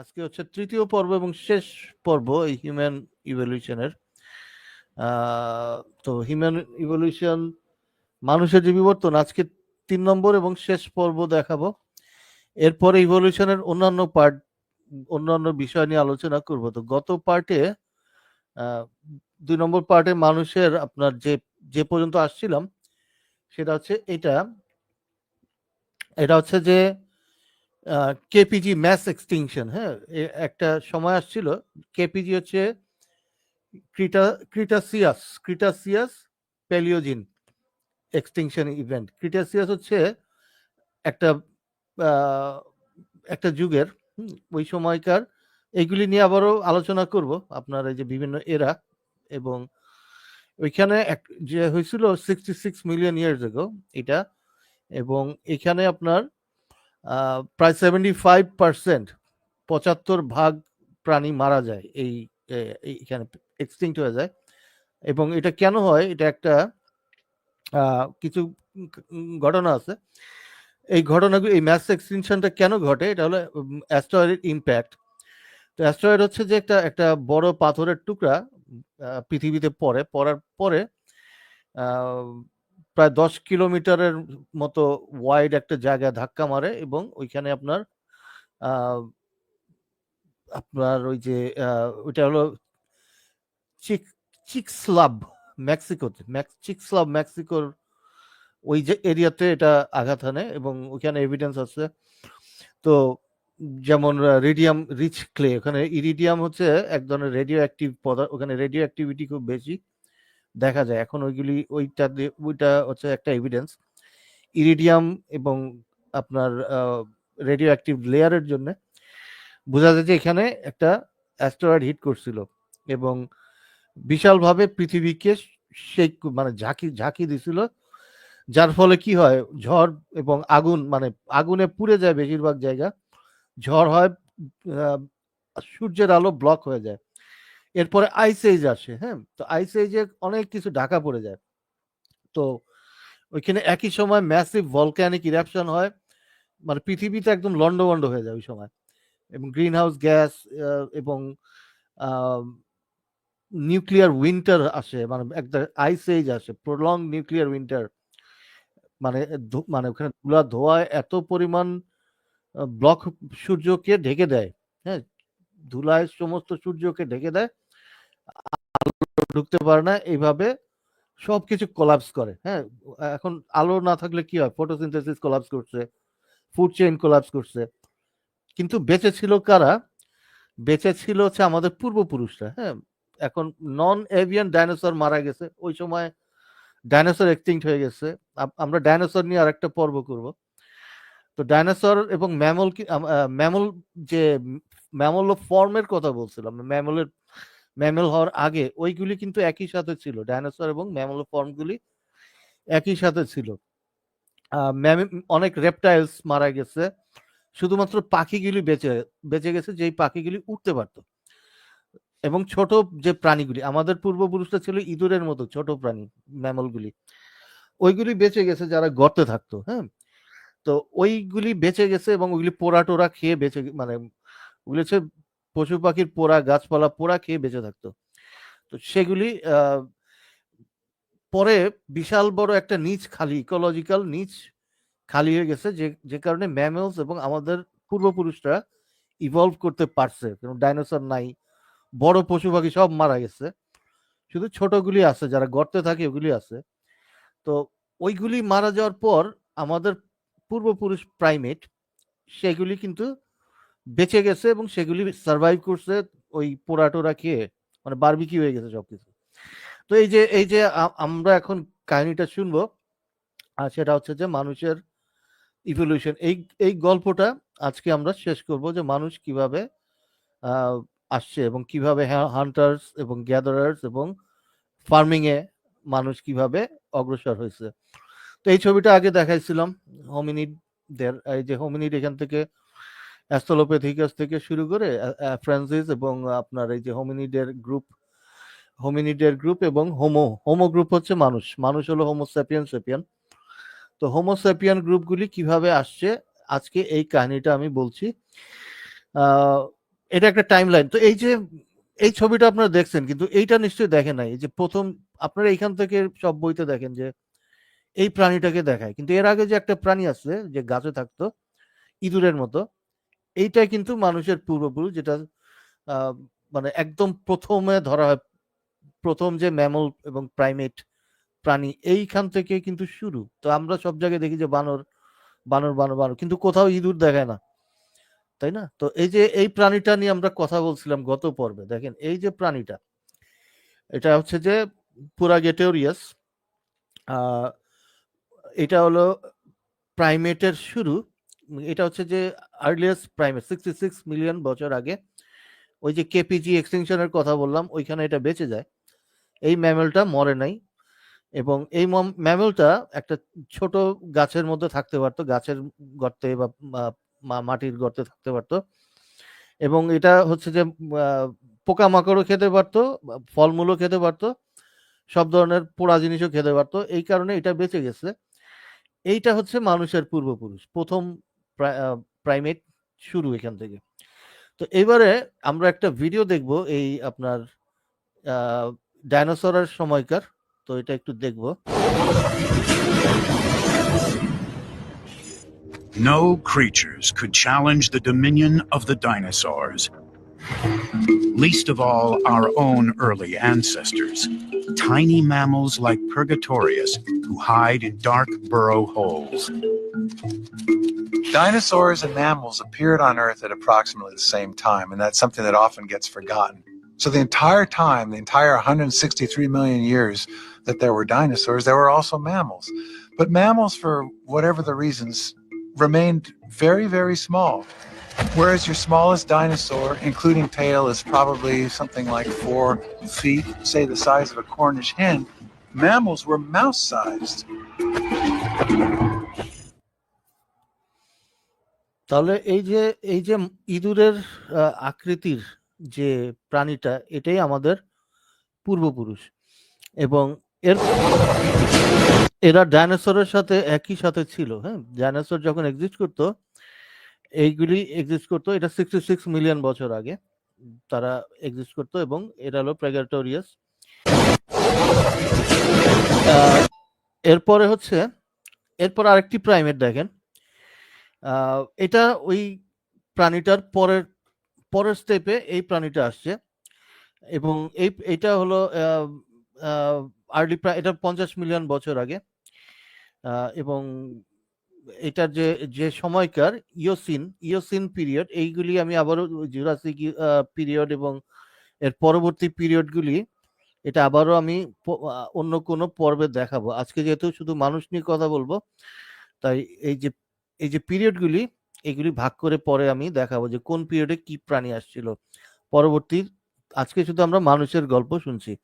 আজকে হচ্ছে তৃতীয় পর্ব এবং শেষ পর্ব এই হিউম্যান ইভলিউশনের তো হিউম্যান ইভলিউশন মানুষের যে বিবর্তন, আজকে তিন নম্বর এবং শেষ পর্ব দেখাবো। এরপরে ইভলিউশনের অন্যান্য পার্ট, অন্যান্য বিষয় নিয়ে আলোচনা করব। তো গত পার্টে দুই নম্বর পার্টে মানুষের আপনার যে যে পর্যন্ত আসছিলাম, সেটা হচ্ছে এটা। এটা হচ্ছে যে কেপিজি ম্যাস এক্সটিংশন হ্যাঁ? একটা সময় আসছিল কেপিজি হচ্ছে ক্রিটা, cretaceous cretaceous paleogene extinction event cretaceous হচ্ছে একটা একটা যুগের ওই সময়কার, এইগুলি নিয়ে আবারও আলোচনা করব, আপনার এই যে বিভিন্ন এরা এবং ওইখানে এক, যে হয়েছিল sixty six million years ago এটা, এবং এখানে আপনার প্রায় সেভেন্টি ফাইভ পার্সেন্ট পঁচাত্তর ভাগ প্রাণী মারা যায় এই এখানে এক্সটিংক্ট হয়ে যায়। এবং এটা কেন হয়? এটা একটা কিছু ঘটনা আছে। এই ঘটনাগুলো, এই ম্যাস এক্সটিংশনটা কেন ঘটে? এটা হলো অ্যাস্ট্রয়েডের ইম্প্যাক্ট তো অ্যাস্ট্রয়েড হচ্ছে যে একটা একটা বড় পাথরের টুকরা পৃথিবীতে পড়ে। পড়ার পরে প্রায় দশ কিলোমিটারের মতো ওয়াইড একটা জায়গায় ধাক্কা মারে এবং ওইখানে আপনার আপনার ওই যে ওইটা হলো চিক, চিকস্লাব, মেক্সিকোতে চিকস্লাব, মেক্সিকোর ওই যে এরিয়াতে এটা আঘাত হানে এবং ওইখানে এভিডেন্স আছে। তো যেমন রেডিয়াম রিচ ক্লে ওখানে ইরিডিয়াম হচ্ছে এক ধরনের রেডিও অ্যাক্টিভ পদার্থ, ওখানে রেডিও অ্যাক্টিভিটি খুব বেশি। দেখা যায়। এখন ওইগুলি ওইটা ওইটা হচ্ছে একটা এভিডেন্স ইরিডিয়াম এবং আপনার রেডিও অ্যাক্টিভ লেয়ারের জন্য বোঝা যায় যে এখানে একটা অ্যাস্ট্রয়েড হিট করছিল এবং বিশালভাবে পৃথিবীকে সেই মানে ঝাঁকি ঝাঁকি দিছিল। যার ফলে কি হয়? ঝড় এবং আগুন মানে আগুনে পুড়ে যায় বেশিরভাগ জায়গা। ঝড় হয় সূর্যের আলো ব্লক হয়ে যায়। এরপরে আইস এজ আসে হ্যাঁ? তো আইস এজে অনেক কিছু ঢাকা পড়ে যায়। তো ওইখানে একই সময় ম্যাসিভ ভলক্যানিক ইরাপশন হয়। মানে পৃথিবীতে একদম লন্ডভন্ড হয়ে যায় ওই সময়। এবং গ্রিন হাউস গ্যাস এবং নিউক্লিয়ার উইন্টার আসে মানে একটা আইস এজ আসে প্রলং নিউক্লিয়ার উইন্টার মানে মানে ওখানে ধুলা ধোয়ায় এত পরিমাণ ব্লক সূর্যকে ঢেকে দেয় হ্যাঁ? ধুলায় সমস্ত সূর্যকে ঢেকে দেয়। আলো ঢুকতে পারে না, এইভাবে সবকিছু কোলাপস করে। হ্যাঁ এখন আলো না থাকলে কি হয়? ফটোসিনথেসিস কোলাপস করছে ফুড চেইন কোলাপস করছে। কিন্তু বেঁচে ছিল কারা? বেঁচে ছিল হচ্ছে আমাদের পূর্বপুরুষরা। হ্যাঁ এখন নন এভিয়ান ডাইনোসর মারা গেছে। ওই সময় ডাইনোসর এক্সটিংক্ট হয়ে গেছে। আমরা ডাইনোসর নিয়ে আরেকটা পর্ব করব। তো ডাইনোসর এবং ম্যামল ম্যামল যে ম্যামল ফর্মের কথা বলছিলাম। ম্যামলের ম্যামল হওয়ার আগে ওইগুলি কিন্তু একই সাথে ছিল। ডাইনোসর এবং ম্যামল ফর্মগুলি একই সাথে ছিল। অনেক রেপটাইলস মারা গেছে। শুধুমাত্র পাখিগুলি বেঁচে বেঁচে গেছে যেই পাখিগুলি উঠতে পারত। এবং ছোট যে প্রাণীগুলি, আমাদের পূর্বপুরুষরা ছিল ইঁদুরের মতো ছোট প্রাণী, ম্যামলগুলি। ওইগুলি বেঁচে গেছে যারা গর্তে থাকতো হ্যাঁ? তো ওইগুলি বেঁচে গেছে এবং ওইগুলি পোড়া টোরা খেয়ে বেঁচে মানে ওগুলি হচ্ছে পশু পাখির পোড়া, গাছপালা পোড়া খেয়ে বেঁচে থাকতো। তো সেগুলি পরে বিশাল বড় একটা নিচ খালি ইকোলজিক্যাল নিচ খালি হয়ে গেছে যে যে কারণে ম্যামেলস এবং আমাদের পূর্বপুরুষরা ইভলভ করতে পারছে। কারণ ডাইনোসর নাই, বড় পশু পাখি সব মারা গেছে। শুধু ছোটগুলি আছে, যারা গর্তে থাকে ওগুলি আছে। তো ওইগুলি মারা যাওয়ার পর আমাদের পূর্বপুরুষ প্রাইমেট সেগুলি কিন্তু বেঁচে গেছে এবং সেগুলি সার্ভাইভ করছে ওই পোড়া টোরা খেয়ে। মানে বারবিকি হয়ে গেছে সবকিছু। তো এই যে এই যে আমরা এখন কাহিনীটা শুনব, আর সেটা হচ্ছে যে মানুষের ইভলিউশন এই এই গল্পটা আজকে আমরা শেষ করব যে মানুষ কীভাবে আসছে এবং কীভাবে হান্টার্স এবং গ্যাদারার্স এবং ফার্মিং এ মানুষ কীভাবে অগ্রসর হয়েছে। তো এই ছবিটা আগে দেখাইছিলাম হোমিনিডদের এই যে হোমিনিড এখান থেকে অ্যাস্ট্রোলোপ্যাথিকাস থেকে শুরু করে ফ্রান্সিস এবং আপনার এই যে হোমিনিডের গ্রুপ হোমিনিডের গ্রুপ এবং হোমো হোমো গ্রুপ হচ্ছে মানুষ। মানুষ হলো হোমোস্যাপিয়ান সেপিয়ান তো হোমোস্যাপিয়ান গ্রুপগুলি কীভাবে আসছে? আজকে এই কাহিনীটা আমি বলছি। এটা একটা টাইম লাইন তো এই যে, এই ছবিটা আপনারা দেখছেন, কিন্তু এইটা নিশ্চয়ই দেখেন নাই। যে প্রথম, আপনারা এইখান থেকে সব বইতে দেখেন যে, এই প্রাণীটাকে দেখায়। কিন্তু এর আগে যে একটা প্রাণী আছে যে গাছে থাকতো, ইঁদুরের মতো এইটা কিন্তু মানুষের পূর্বপুরুষ যেটা মানে একদম প্রথমে ধরা হয়, প্রথম যে ম্যামল এবং প্রাইমেট প্রাণী এইখান থেকে কিন্তু শুরু। তো আমরা সব জায়গায় দেখি যে বানর বানর বানর বানর, কিন্তু কোথাও ইঁদুর দেখায় না। তাই না? তো এই যে এই প্রাণীটা নিয়ে আমরা কথা বলছিলাম গত পর্বে, দেখেন এই যে প্রাণীটা, এটা হচ্ছে যে পুরা পুরাগেটোরিয়াস এটা হলো প্রাইমেটের শুরু এটা হচ্ছে যে earliest primate sixty six million বছর আগে ওই যে কেপিজি এক্সটেনশনের কথা বললাম, ওইখানে এটা বেঁচে যায়। এই ম্যামেলটা মরে নাই এবং এই ম্যামেলটা একটা ছোট গাছের মধ্যে থাকতে পারতো, গাছের গর্তে বা মাটির গর্তে থাকতে পারতো এবং এটা হচ্ছে যে পোকামাকড়ও খেতে পারতো ফলমূলও খেতে পারতো, সব ধরনের পোড়া জিনিসও খেতে পারতো। এই কারণে এটা বেঁচে গেছে। এইটা হচ্ছে মানুষের পূর্বপুরুষ। প্রথম প্রাইমেট শুরু এখান থেকে। তো এবারে আমরা একটা ভিডিও দেখব এই আপনার ডাইনোসরের সময়কার। তো এটা একটু দেখব। No creatures could challenge the dominion of the dinosaurs. Least of all, our own early ancestors, tiny mammals like Purgatorius who hide in dark burrow holes. Dinosaurs and mammals appeared on Earth at approximately the same time, and that's something that often gets forgotten. So, the entire time, the entire 163 million years that there were dinosaurs, there were also mammals. But mammals, for whatever the reasons, remained very, very small. Whereas your smallest dinosaur, including tail, is probably something like four feet, say the size of a Cornish hen, mammals were mouse sized. তাহলে এই যে এই যে ইঁদুরের আকৃতির যে প্রাণীটা এটাই আমাদের পূর্বপুরুষ এবং এর এরা ডাইনোসরের সাথে একই সাথে ছিল হ্যাঁ ডাইনোসর যখন এক্সিস্ট করতো এইগুলি এক্সিস্ট করতো। এটা সিক্সটি সিক্স মিলিয়ন বছর আগে তারা এক্সিস্ট করতো এবং এটা হলো প্রেগাটোরিয়াস এরপরে হচ্ছে, এরপর আরেকটি প্রাইমেট দেখেন। এটা ওই প্রাণীটার পরের পরের স্টেপে এই প্রাণীটা আসছে। এবং এই এটা হলো আর্লি এটা পঞ্চাশ মিলিয়ন বছর আগে। এবং এটার যে যে সময়কার ইয়োসিন ইয়োসিন পিরিয়ড এইগুলি আমি আবারও জুরাসিক পিরিয়ড এবং এর পরবর্তী পিরিয়ডগুলি এটা আবারও আমি অন্য কোনো পর্বে দেখাবো। আজকে যেহেতু শুধু মানুষ নিয়ে কথা বলব, তাই এই যে এই যে পিরিয়ডগুলি এগুলি ভাগ করে পরে আমি দেখাবো যে কোন পিরিয়ডে কি প্রাণী আসছিল। পরবর্তী, আজকে শুধু আমরা মানুষের গল্প শুনছি।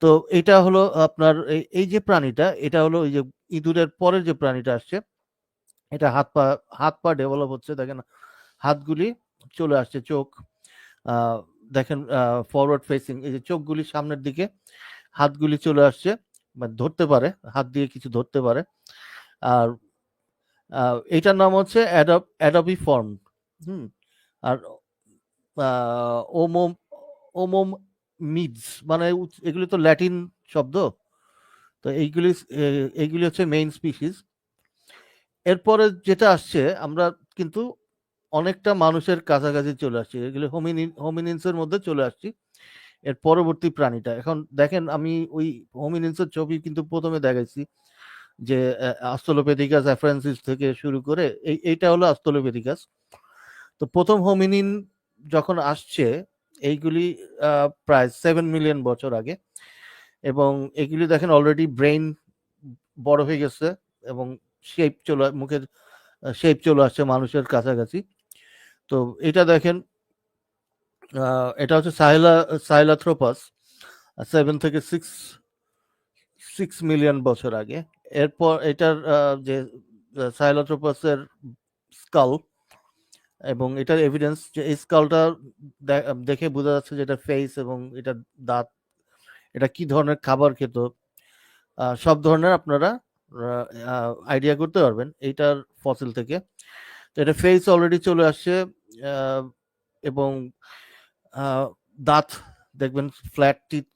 তো এটা হলো আপনার, এই- যে প্রাণীটা, এটা হলো এই যে ইঁদুরের পরের যে প্রাণীটা আসছে এটা হাত পা হাত পা ডেভেলপ হচ্ছে। দেখেন, হাতগুলি চলে আসছে চোখ। দেখেন ফরওয়ার্ড ফেসিং এই যে চোখগুলি সামনের দিকে, হাতগুলি চলে আসছে মানে ধরতে পারে, হাত দিয়ে কিছু ধরতে পারে। আর এটার নাম হচ্ছে অ্যাডপ অ্যাডবি ফর্ম হুম? আর ওমো ওমোম মিডস মানে এগুলি তো ল্যাটিন শব্দ। তো এইগুলি এইগুলি হচ্ছে মেইন স্পিসিস এরপরে যেটা আসছে, আমরা কিন্তু অনেকটা মানুষের কাছাকাছি চলে আসছি। এগুলি হোমিনি হোমিনিনসের মধ্যে চলে আসছি, এর পরবর্তী প্রাণীটা। এখন দেখেন, আমি ওই হোমিনিনসের ছবি কিন্তু প্রথমে দেখাইছি যে আস্তলোপেথিকাস অ্যাফ্রান্সিস থেকে শুরু করে এই, এইটা হলো আস্তলোপেথিকাস তো প্রথম হোমিনিন যখন আসছে, এইগুলি প্রায় সেভেন মিলিয়ন বছর আগে এবং এগুলি দেখেন অলরেডি ব্রেইন বড় হয়ে গেছে এবং শেপ চলে মুখের শেপ চলে আসছে মানুষের কাছাকাছি। তো এটা দেখেন এটা হচ্ছে সাহেলা, সাহেলাথ্রোপাস সেভেন থেকে সিক্স সিক্স মিলিয়ন বছর আগে। এরপর এটার যে সাহেলাথ্রোপাসের স্কাল এবং এটার এভিডেন্স যে, এই স্কালটা দেখে বোঝা যাচ্ছে যে, এটা ফেস এবং এটা দাঁত, এটা কি ধরনের খাবার খেত? সব ধরনের আপনারা আইডিয়া করতে পারবেন এইটার ফসিল থেকে। তো এটা ফেস অলরেডি চলে আসছে এবং দাঁত দেখবেন ফ্ল্যাট টিথ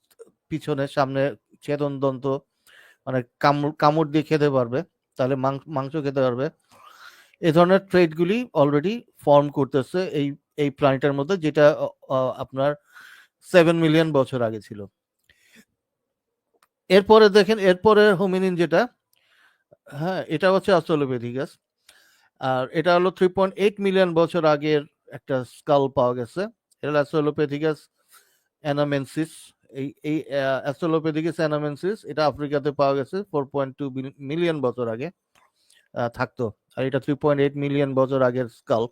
পিছনে সামনে ছেদন দন্ত মানে কামড় কামড় দিয়ে খেতে পারবে, তাহলে মাংস খেতে পারবে। এ ধরনের ট্রেডগুলি অলরেডি ফর্ম করতেছে এই এই প্রাণীটার মধ্যে, যেটা আপনার সেভেন মিলিয়ন বছর আগে ছিল। এরপরে দেখেন, এরপরে হোমিনিন যেটা হ্যাঁ এটা হচ্ছে অস্ট্রালোপেথিকাস আর এটা হলো থ্রি পয়েন্ট এইট মিলিয়ন বছর আগের একটা স্কাল পাওয়া গেছে। এটা অ্যাস্ট্রালোপেথিকাস অ্যানামেন্সিস এই এই অ্যাস্ট্রালোপেথিকাস অ্যানামেন্সিস এটা আফ্রিকাতে পাওয়া গেছে ফোর পয়েন্ট টু মিলিয়ন বছর আগে থাকতো। আর এটা থ্রি পয়েন্ট এইট মিলিয়ন বছর আগের স্কাল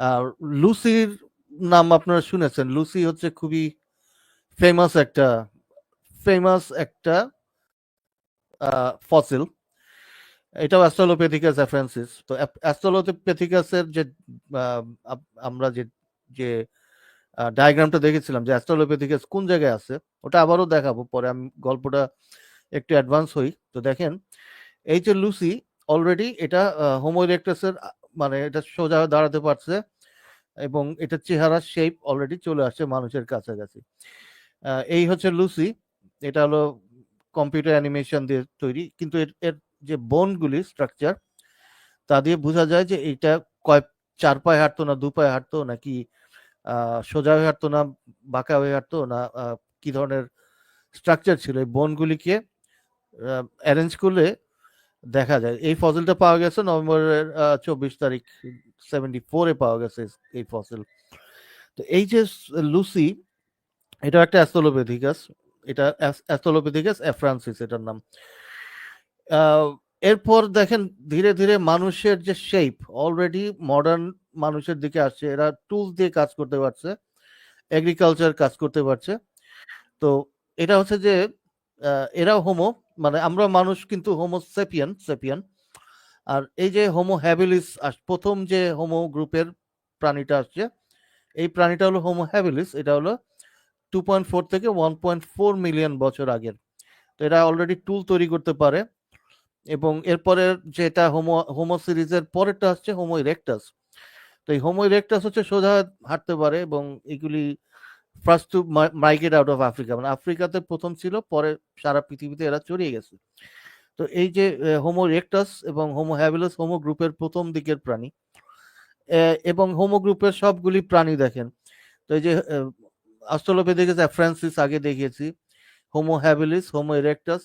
আর লুসির নাম আপনারা শুনেছেন। লুসি হচ্ছে খুবই ফেমাস একটা ফেমাস একটা ফসিল এটাও অ্যাস্ট্রালোপেথিকাস অ্যাফ্রান্সিস। তো অ্যাস্ট্রালোপেথিকাসের যে আমরা যে যে ডায়াগ্রামটা দেখেছিলাম যে অ্যাস্ট্রালোপেথিকাস কোন জায়গায় আছে, ওটা আবারও দেখাবো, পরে আমি গল্পটা একটু অ্যাডভান্স হই। তো দেখেন এই যে লুসি অলরেডি এটা হোমো ইরেক্টাসের মানে এটা সোজা দাঁড়াতে পারছে এবং এটা চেহারা শেপ অলরেডি চলে আসছে মানুষের কাছাকাছি। এই হচ্ছে লুসি, এটা হলো কম্পিউটার অ্যানিমেশন দিয়ে তৈরি, কিন্তু এর যে বোনগুলি স্ট্রাকচার তা দিয়ে বোঝা যায় যে এটা কয়, চার পায়ে হাঁটতো না, দু পায়ে হাঁটতো, নাকি সোজা হয়ে হাঁটতো না, বাঁকা হয়ে হাঁটতো, না কি ধরনের স্ট্রাকচার ছিল? এই বোনগুলিকে অ্যারেঞ্জ করলে দেখা যায়। এই ফসিলটা পাওয়া গেছে নভেম্বরের চব্বিশ তারিখ সেভেন্টি ফোরে পাওয়া গেছে এই ফসিল। তো এই যে লুসি এটা একটা অ্যাস্ট্রোলোপেথিকাস, এটা অ্যাস্ট্রোলোপেথিকাস অ্যাফ্রান্সিস এটার নাম। এরপর দেখেন ধীরে ধীরে মানুষের যে শেপ অলরেডি মডার্ন মানুষের দিকে আসছে, এরা টুলস দিয়ে কাজ করতে পারছে এগ্রিকালচার কাজ করতে পারছে। তো এটা হচ্ছে যে এরা হোমো মানে আমরা মানুষ কিন্তু হোমো সেপিয়ান সেপিয়ান আর এই যে হোমো হ্যাবিলিস প্রথম যে হোমো গ্রুপের প্রাণীটা আসছে, এই প্রাণীটা হলো হোমো হ্যাবিলিস এটা হলো টু পয়েন্ট ফোর থেকে ওয়ান পয়েন্ট ফোর মিলিয়ন বছর আগের। তো এরা অলরেডি টুল তৈরি করতে পারে। এবং এরপরে যেটা হোমো হোমো সিরিজের পরেরটা হচ্ছে হোমো ইরেক্টাস। তো এই হোমো ইরেক্টাস হচ্ছে সোজা হাঁটতে পারে এবং এগুলি first to migrate out of Africa মানে আফ্রিকাতে প্রথম ছিল, পরে সারা পৃথিবীতে এরা ছড়িয়ে গেছে। তো এই যে হোমো ইরেক্টাস এবং হোমো হ্যাবিলাস, হোমো গ্রুপের প্রথম দিকের প্রাণী এবং হোমো গ্রুপের সবগুলি প্রাণী দেখেন। তো এই যে অস্ট্রোলোপেথিকাস অ্যাফ্রান্সিস আগে দেখিয়েছি, homo habilis, homo erectus,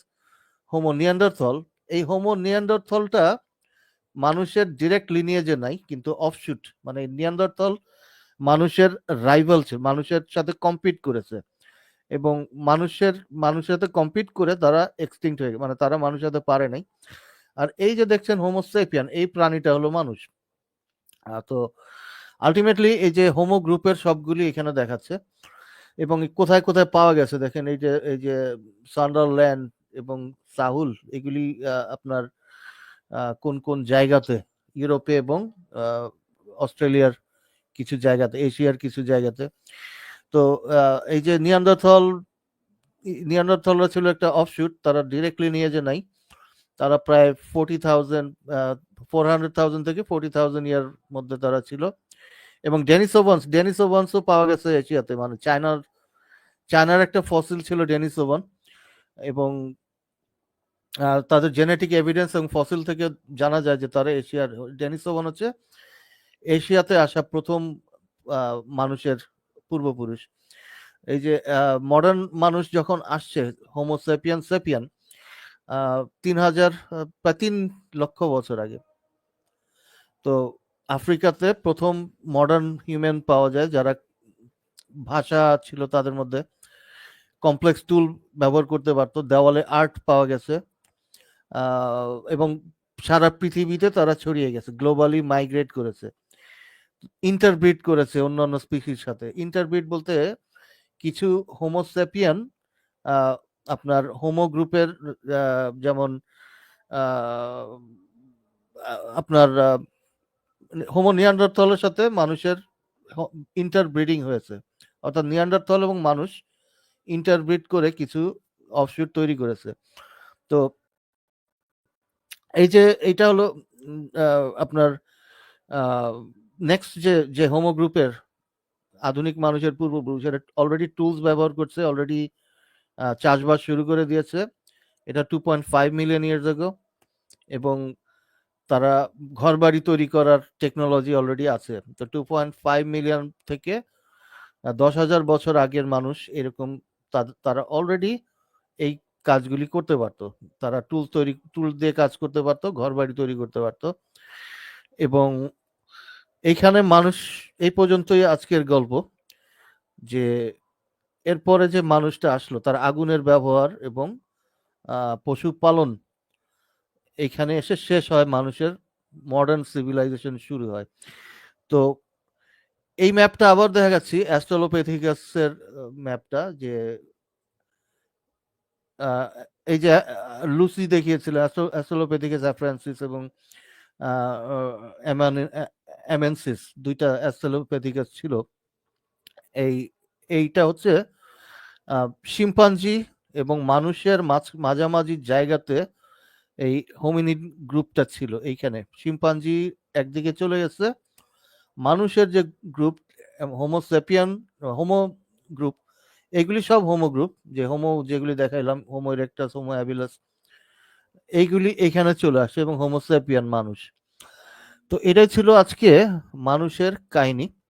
homo neanderthal এই হোমো নিয়ান্ডারথলটা মানুষের ডিরেক্ট লিনিয়েজে নাই, কিন্তু অফশুট মানে নিয়ান্ডারথল মানুষের রাইভাল ছিল, মানুষের সাথে কম্পিট করেছে। এবং মানুষের মানুষের সাথে কম্পিট করে তারা এক্সটিংক্ট হয়ে মানে তারা মানুষের সাথে পারে নাই। আর এই যে দেখছেন হোমোসেপিয়ান এই প্রাণীটা হলো মানুষ। তো আলটিমেটলি এই যে হোমো গ্রুপের সবগুলি এখানে দেখাচ্ছে। এবং কোথায় কোথায় পাওয়া গেছে দেখেন, এই যে এই যে সান্ডারল্যান্ড এবং সাহুল এগুলি আপনার কোন কোন জায়গাতে? ইউরোপে এবং অস্ট্রেলিয়ার কিছু জায়গাতে, এশিয়ার কিছু জায়গাতে। তো এই যে নিয়ান্ডারথল নিয়ান্ডারথলরা ছিল একটা অফশুট তারা ডিরেক্টলি নিয়ে যে নাই, তারা প্রায় forty thousand four hundred thousand থেকে ফোর্টি থাউজেন্ড ইয়ার মধ্যে তারা ছিল। এবং ডেনিসোভান্স ডেনিসোভান্সও পাওয়া গেছে এশিয়াতে মানে চায়নার চায়নার একটা ফসিল ছিল ডেনিস ডেনিসোভান এবং তাদের জেনেটিক এভিডেন্স এবং ফসিল থেকে জানা যায় যে তারা এশিয়ার ডেনিসোভান হচ্ছে এশিয়াতে আসা প্রথম মানুষের পূর্বপুরুষ। এই যে মডার্ন মানুষ যখন আসছে হোমোসেপিয়ান সেপিয়ান তিন হাজার প্রায় তিন লক্ষ বছর আগে। তো আফ্রিকাতে প্রথম মডার্ন হিউম্যান পাওয়া যায় যারা ভাষা ছিল তাদের মধ্যে। কমপ্লেক্স টুল ব্যবহার করতে পারতো। দেওয়ালে আর্ট পাওয়া গেছে। এবং সারা পৃথিবীতে তারা ছড়িয়ে গেছে। গ্লোবালি মাইগ্রেট করেছে। ইন্টারব্রিড করেছে অন্যান্য স্পিসির সাথে। ইন্টারব্রিড বলতে কিছু হোমোসেপিয়ান আপনার হোমো গ্রুপের যেমন আপনার হোমো নিয়ান্ডারথলের সাথে মানুষের ইন্টারব্রিডিং হয়েছে। অর্থাৎ নিয়ান্ডারথল এবং মানুষ ইন্টারব্রিড করে কিছু অফশুট তৈরি করেছে। তো এই যে, এইটা হলো আপনার নেক্সট যে যে হোমো গ্রুপের আধুনিক মানুষের পূর্বপুরুষ অলরেডি টুলস ব্যবহার করছে অলরেডি চাষবাস শুরু করে দিয়েছে। এটা two point five million years ago এবং তারা ঘরবাড়ি তৈরি করার টেকনোলজি অলরেডি আছে। তো টু পয়েন্ট ফাইভ মিলিয়ন থেকে দশ হাজার বছর আগের মানুষ এরকম তারা অলরেডি এই কাজগুলি করতে পারতো। তারা টুল তৈরি টুল দিয়ে কাজ করতে পারতো ঘর বাড়ি তৈরি করতে পারতো। এবং এইখানে মানুষ এই পর্যন্তই আজকের গল্প যে এরপরে যে মানুষটা আসলো তার আগুনের ব্যবহার এবং আহ, পশুপালন এইখানে এসে শেষ হয় মানুষের মডার্ন সিভিলাইজেশন শুরু হয়। তো এই ম্যাপটা আবার দেখা যাচ্ছে অ্যাস্ট্রোলোপ্যাথিকাসের ম্যাপটা যে এই যে লুসি দেখিয়েছিল অ্যাস্ট্রোলোপ্যাথিকাস অ্যাফ্রান্সিস এবং অ্যামেনসিস, দুইটা অ্যাস্ট্রোলোপ্যাথিকাস ছিল। এই, এইটা হচ্ছে শিম্পাঞ্জি এবং মানুষের মাঝ, মাঝামাঝি জায়গাতে এই হোমিনিড গ্রুপটা ছিল, এইখানে। শিম্পাঞ্জি একদিকে চলে গেছে মানুষের যে গ্রুপ হোমোসেপিয়ান হোমো গ্রুপ এগুলি সব হোমো গ্রুপ যে হোমো যেগুলি দেখাইলাম হোমো ইরেক্টাস হোমো অ্যাবিলাস এইগুলি এখানে চলে আসে এবং হোমোসেপিয়ান মানুষ। তো এটাই ছিল আজকে মানুষের কাহিনী।